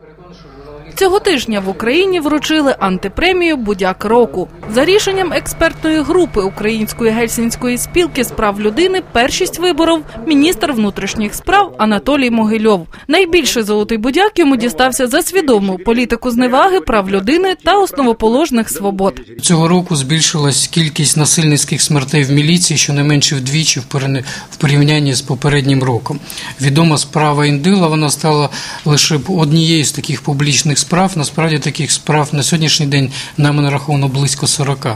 put Цього тижня в Україні вручили антипремію Будяк року за рішенням експертної групи Української гельсінської спілки з прав людини. Першість виборов міністр внутрішніх справ Анатолій Могильов. Найбільший золотий будяк йому дістався за свідому політику зневаги прав людини та основоположних свобод. Цього року збільшилась кількість насильницьких смертей в міліції, щонайменше вдвічі в пере- в порівнянні з попереднім роком. Відома справа Індила, вона стала лише однією з таких публічних справ. Насправді таких справ на сьогоднішній день нами нараховано близько 40.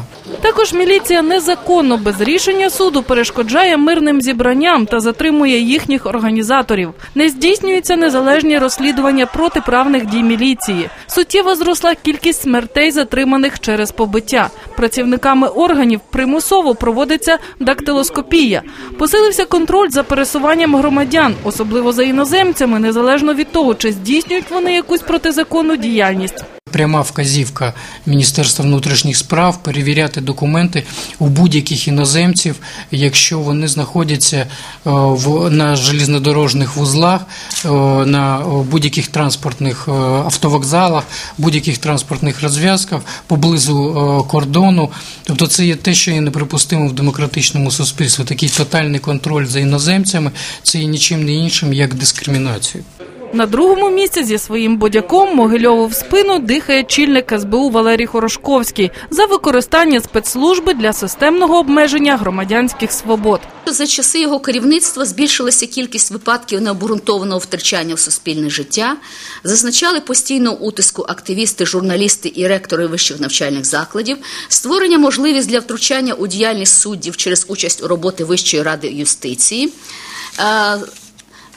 Також міліція незаконно без рішення суду перешкоджає мирним зібранням та затримує їхніх організаторів. Не здійснюються незалежні розслідування протиправних дій міліції. Суттєво зросла кількість смертей, затриманих через побиття. Працівниками органів примусово проводиться дактилоскопія. Посилився контроль за пересуванням громадян, особливо за іноземцями, незалежно від того, чи здійснюють вони якусь протизаконну діяльність. Пряма вказівка Міністерства внутрішніх справ перевіряти документи у будь-яких іноземців, якщо вони знаходяться е, в на железнодорожних вузлах, е, на е, будь-яких транспортних автовокзалах, будь-яких транспортних розв'язках поблизу кордону. Тобто, це є те, що є неприпустимо в демократичному суспільстві. Такий тотальний контроль за іноземцями це є нічим не іншим як дискримінацію. На другому місці зі своїм бодяком Могильову в спину дихає чільник СБУ Валерій Хорошковський за використання спецслужби для системного обмеження громадянських свобод. За часи його керівництва збільшилася кількість випадків необґрунтованого втручання в суспільне життя, зазначали постійного утиску активісти, журналісти і ректори вищих навчальних закладів, створення можливість для втручання у діяльність суддів через участь у роботи Вищої ради юстиції.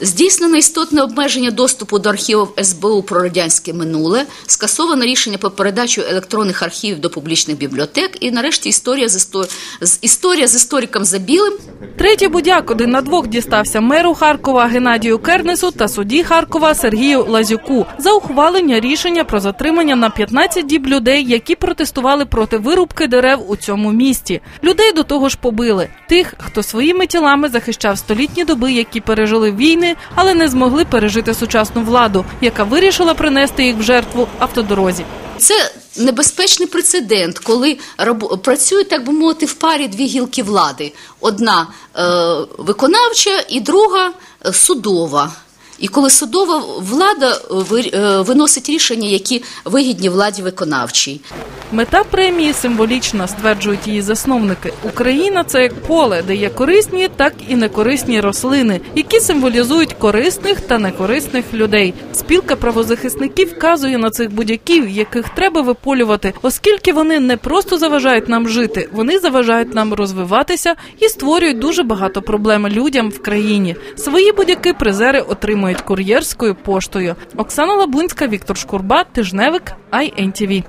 Здійснено істотне обмеження доступу до архівів СБУ про радянське минуле, скасовано рішення про передачу електронних архівів до публічних бібліотек і нарешті історія з, істо... історія з істориком Забілим Третій будяк один на двох дістався меру Харкова Геннадію Кернесу та судді Харкова Сергію Лазюку. За ухвалення рішення про затримання на 15 діб людей, які протестували проти вирубки дерев у цьому місті. Людей до того ж побили. Тих, хто своїми тілами захищав столітні доби, які пережили війни, але не змогли пережити сучасну владу, яка вирішила принести їх в жертву автодорозі. Це небезпечний прецедент, коли працюють, так би мовити, в парі дві гілки влади: одна е, виконавча і друга е, судова. І коли судова влада е, е, виносить рішення, які вигідні владі виконавчій. Мета премії символічна, стверджують її засновники. Україна це як поле, де є корисні, так і некорисні рослини, які символізують корисних та некорисних людей. Спілка правозахисників вказує на цих будяків, яких треба виполювати, оскільки вони не просто заважають нам жити, вони заважають нам розвиватися і створюють дуже багато проблем людям в країні. Свої будяки призери отримують кур'єрською поштою. Оксана Лабунська, Віктор Шкурба, Тижневик, INTV.